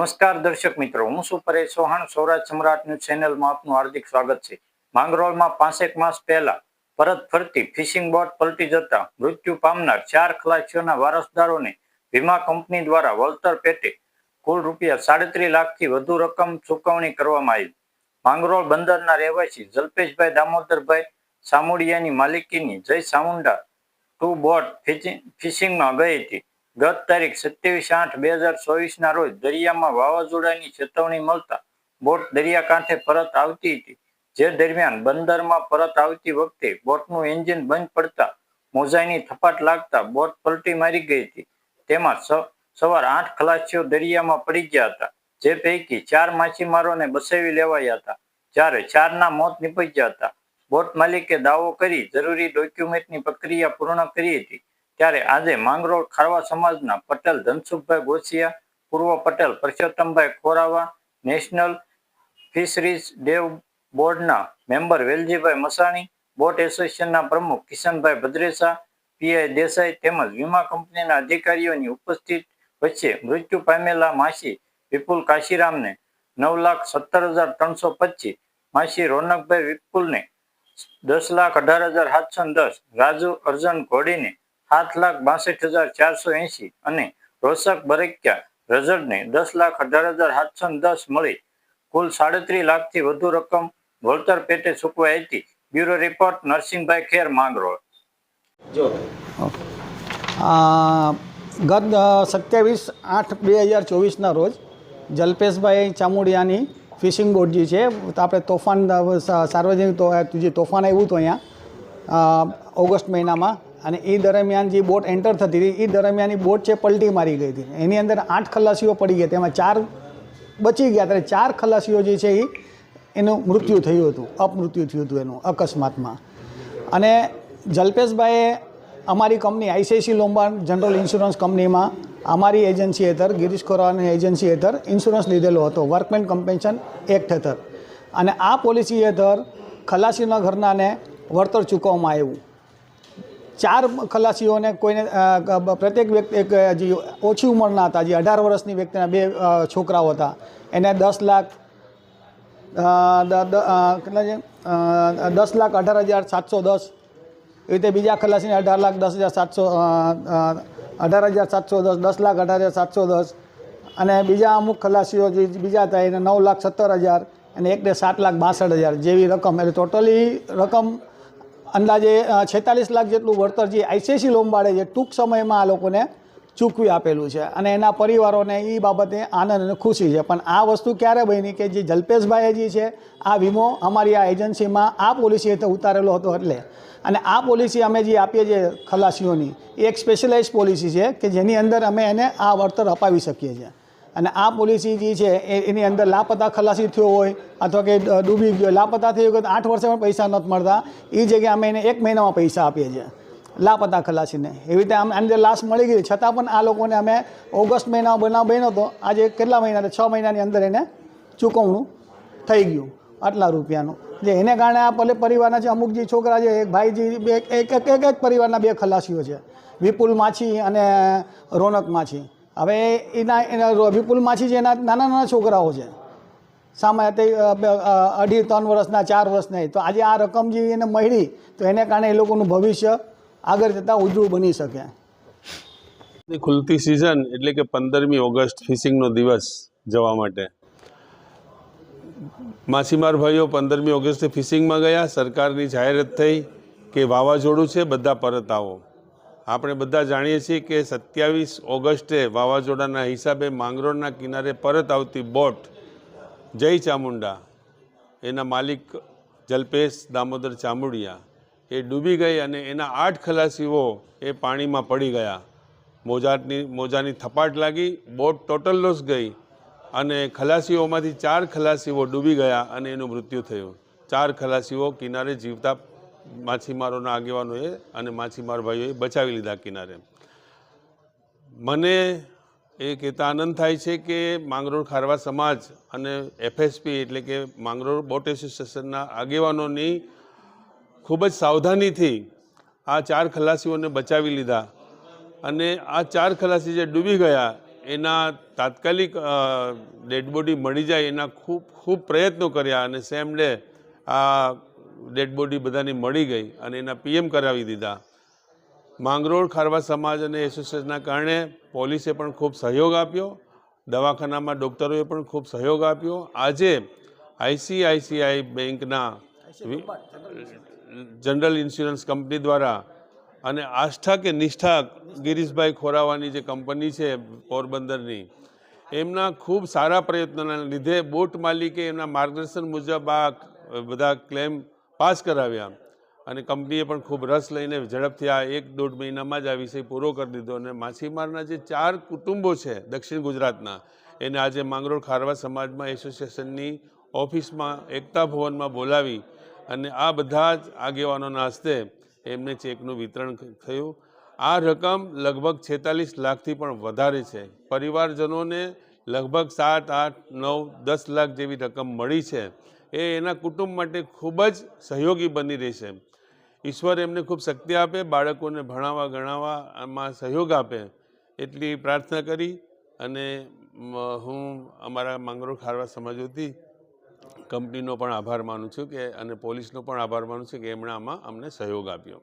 નમસ્કાર દર્શક મિત્રો, હું શું પરેશ ચૌહાણ સૌરાજ સમ્રાટ ન્યૂઝ ચેનલમાં આપનું હાર્દિક સ્વાગત છે. માંગરોળમાં પાંસેક માસ પહેલા પરત ફરતી ફિશિંગ બોટ પલટી જતા મૃત્યુ પામનાર ચાર ખલાસીઓના વારસદારોને વીમા કંપની દ્વારા વળતર પેટે કુલ રૂપિયા સાડત્રીસ લાખથી વધુ રકમ ચૂકવણી કરવામાં આવી. માંગરોળ બંદરના રહેવાસી જલ્પેશભાઈ દામોદરભાઈ સામુડિયાની માલિકીની જય સામુંડા ટુ બોટ ફિશિંગમાં ગઈ હતી. ગત તારીખ સત્યાવીસ આઠ બે હજાર ચોવીસના રોજ દરિયામાં વાવાઝોડાની ચેતવણી મળતા બોટ દરિયાકાંઠે પરત આવતી હતી. જે દરમિયાન બંદરમાં પરત આવતી વખતે બોટનું એન્જિન બંધ પડતા મોજાઈની થપાટ લાગતા બોટ પલટી મારી ગઈ હતી. તેમાં સવાર આઠ ખલાસીઓ દરિયામાં પડી ગયા હતા. જે પૈકી ચાર માછીમારોને બસાવી લેવાયા હતા. જ્યારે ચારના મોત નીપજ્યા હતા. બોટ માલિકે દાવો કરી જરૂરી ડોક્યુમેન્ટની પ્રક્રિયા પૂર્ણ કરી હતી. ત્યારે આજે માંગરોળ ખારવા સમાજના પટેલ ધનસુખભાઈ ગોસિયા, પૂર્વ પટેલ પરસોત્તમભાઈ ખોરાવા, નેશનલ ફિશરીઝ ડેવ બોર્ડના મેમ્બર વેલજીભાઈ મસાણી, બોટ એસોસિએશનના પ્રમુખ કિશનભાઈ ભદ્રેસા, પીઆઈ દેસાઈ તેમજ વીમા કંપનીના અધિકારીઓની ઉપસ્થિત વચ્ચે મૃત્યુ પામેલા માસી વિપુલ કાશીરામને નવ લાખ સત્તર હજાર ત્રણસો પચીસ, માસી રોનકભાઈ વિપુલને દસ લાખ અઢાર હજાર સાતસો દસ, રાજુ અર્જન ઘોડીને સાત લાખ બાસઠ હજાર ચારસો એંશી અને રોશક બરક્યા રઝળને દસ લાખ અઢાર હજાર સાતસો દસ મળી. કુલ સાડત્રીસ લાખથી વધુ રકમ વળતર પેટે ચૂકવાઈ હતી. Bureau report Narsinhbhai Kher Mangrol. જો. ગત સત્યાવીસ આઠ બે હજાર ચોવીસના રોજ જલ્પેશભાઈ ચામુડિયાની ફિશિંગ બોટ જે છે આપણે તોફાન સાર્વજનિક તો જે તોફાન આવ્યું હતું અહીંયા ઓગસ્ટ મહિનામાં અને એ દરમિયાન જે બોટ એન્ટર થતી હતી એ દરમિયાન એ બોટ છે પલટી મારી ગઈ હતી. એની અંદર આઠ ખલાસીઓ પડી ગયા. તેમાં ચાર બચી ગયા. ત્યારે ચાર ખલાસીઓ જે છે એ એનું મૃત્યુ થયું હતું, અપમૃત્યુ થયું હતું એનું અકસ્માતમાં. અને જલ્પેશભાઈએ અમારી company ICIC Lombard general insurance કંપનીમાં અમારી એજન્સી હેઠળ, ગિરીશ ખોરાની એજન્સી હેઠળ ઇન્સ્યોરન્સ લીધેલો હતો, વર્કમેન કમ્પેન્શન એક્ટ હેઠળ. અને આ પોલિસી હેઠળ ખલાસીના ઘરનાને વળતર ચૂકવવામાં આવ્યું. ચાર ખલાસીઓને કોઈને પ્રત્યેક વ્યક્તિ, એક, જે ઓછી ઉંમરના હતા, જે અઢાર વર્ષની વ્યક્તિના બે છોકરાઓ હતા, એને દસ લાખ કેટલા છે? દસ લાખ અઢાર હજાર સાતસો દસ. એ રીતે બીજા ખલાસીને અઢાર લાખ દસ હજાર સાતસો અઢાર હજાર સાતસો દસ દસ લાખ અઢાર હજાર સાતસો દસ. અને બીજા અમુક ખલાસીઓ જે બીજા હતા, એને નવ લાખ સત્તર હજાર અને એકને સાત લાખ બાસઠ હજાર જેવી રકમ. એટલે ટોટલી રકમ અંદાજે છેતાલીસ લાખ જેટલું વળતર જે આઈસીઆઈસી લોંબાડે છે ટૂંક સમયમાં આ લોકોને ચૂકવી આપેલું છે. અને એના પરિવારોને એ બાબતે આનંદ અને ખુશી છે. પણ આ વસ્તુ ક્યારે બની કે જે જલ્પેશભાઈએ જે છે, આ વીમો અમારી આ એજન્સીમાં આ પોલિસી હેઠળ ઉતારેલો હતો એટલે. અને આ પોલિસી અમે જે આપીએ છીએ ખલાસીઓની, એ એક સ્પેશિયલાઇઝ પોલિસી છે કે જેની અંદર અમે એને આ વળતર અપાવી શકીએ છીએ. અને આ પોલિસી જે છે એની અંદર લાપતા ખલાસી થયો હોય અથવા કે ડૂબી ગયો, લાપતા થઈ ગયો, તો આઠ વર્ષે પણ પૈસા નથી મળતા. એ જગ્યાએ અમે એને એક મહિનામાં પૈસા આપીએ છીએ, લાપતા ખલાસીને. એવી રીતે આમ અંદર લાશ મળી ગઈ. છતાં પણ આ લોકોને અમે ઓગસ્ટ મહિનામાં બનાવ બન્યો હતો. આજે કેટલા મહિના છ? મહિનાની અંદર એને ચૂકવણું થઈ ગયું, આટલા રૂપિયાનું. જે એને કારણે આ ભલે પરિવારના છે, અમુક જે છોકરા છે, એક ભાઈ જે, બે એક એક એક પરિવારના બે ખલાસીઓ છે. વિપુલ માછી અને રોનક માછી. હવે એના એના રો- જ એના નાના નાના છોકરાઓ છે, સામાન્ય તે અઢી, ત્રણ વર્ષના, ચાર વર્ષના, તો આજે આ રકમ જે એને મળી, તો એને કારણે એ લોકોનું ભવિષ્ય આગળ જતાં ઉજળું બની શકે. ખુલતી સિઝન એટલે કે પંદરમી ઓગસ્ટ ફિશિંગનો દિવસ જવા માટે. માછીમાર ભાઈઓ, પંદરમી ઓગસ્ટે ફિશિંગમાં ગયા, સરકારની જાહેરાત થઈ કે વાવાઝોડું છે, બધા પરત આવો. આપણે બધા જાણીએ છીએ કે સત્યાવીસ ઓગસ્ટે વાવાઝોડાના હિસાબે માંગરોળના કિનારે પરત આવતી બોટ જય ચામુંડા, એના માલિક જલ્પેશ દામોદર ચામુડિયા, એ ડૂબી ગઈ અને એના આઠ ખલાસીઓ એ પાણીમાં પડી ગયા. મોજાની મોજાની થપાટ લાગી, બોટ ટોટલ લોસ ગઈ અને ખલાસીઓમાંથી ચાર ખલાસીઓ ડૂબી ગયા અને એનું મૃત્યુ થયું. ચાર ખલાસીઓ કિનારે જીવતા માછીમારોના આગેવાનોએ અને માછીમાર ભાઈઓએ બચાવી લીધા કિનારે. મને એ કહેતા આનંદ થાય છે કે માંગરોળ ખારવા સમાજ અને એફએસપી એટલે કે માંગરોળ બોટ એસોસિએશનના આગેવાનોની ખૂબ જ સાવધાનીથી આ ચાર ખલાસીઓને બચાવી લીધા. અને આ ચાર ખલાસી જે ડૂબી ગયા, એના તાત્કાલિક ડેડ બોડી મળી જાય એના ખૂબ ખૂબ પ્રયત્નો કર્યા અને સેમ ડે આ ડેડ બોડી બધાની મળી ગઈ અને એના પીએમ કરાવી દીધા. માંગરોળ ખારવા સમાજ અને એસોસિએશનના કારણે પોલીસે પણ ખૂબ સહયોગ આપ્યો. દવાખાનામાં ડૉક્ટરોએ પણ ખૂબ સહયોગ આપ્યો. આજે આઈસીઆઈસીઆઈ બેંકના જનરલ ઇન્સ્યોરન્સ કંપની દ્વારા અને આસ્થા કે નિષ્ઠા ગિરીશભાઈ ખોરાવાની જે કંપની છે પોરબંદરની એમના ખૂબ સારા પ્રયત્નોના લીધે બોટ માલિકે એમના માર્ગદર્શન મુજબ આ બધા ક્લેમ પાસ કરાવ્યા અને કંપનીએ પણ ખૂબ રસ લઈને ઝડપથી આ એક દોઢ મહિનામાં જ આ વિષય પૂરો કરી દીધો અને માછીમારના જે ચાર કુટુંબો છે દક્ષિણ ગુજરાતના, એને આજે માંગરોળ ખારવા સમાજમાં એસોસિએશનની ઓફિસમાં, એકતા ભવનમાં બોલાવી અને આ બધા જ આગેવાનોના હસ્તે એમને ચેકનું વિતરણ થયું. આ રકમ લગભગ છેતાલીસ લાખથી પણ વધારે છે. પરિવારજનોને લગભગ સાત, આઠ, નવ, દસ લાખ જેવી રકમ મળી છે. એ એના કુટુંબ માટે ખૂબ જ સહયોગી બની રહેશે ઈશ્વર એમને ખૂબ શક્તિ આપે, બાળકોને ભણાવવા ગણાવવામાં સહયોગ આપે એટલી પ્રાર્થના કરી અને હું અમારા માંગરોળ ખારવા સમાજોથી કંપનીનો પણ આભાર માનું છું કે અને પોલીસનો પણ આભાર માનું છું કે એમણે આમાં અમને સહયોગ આપ્યો.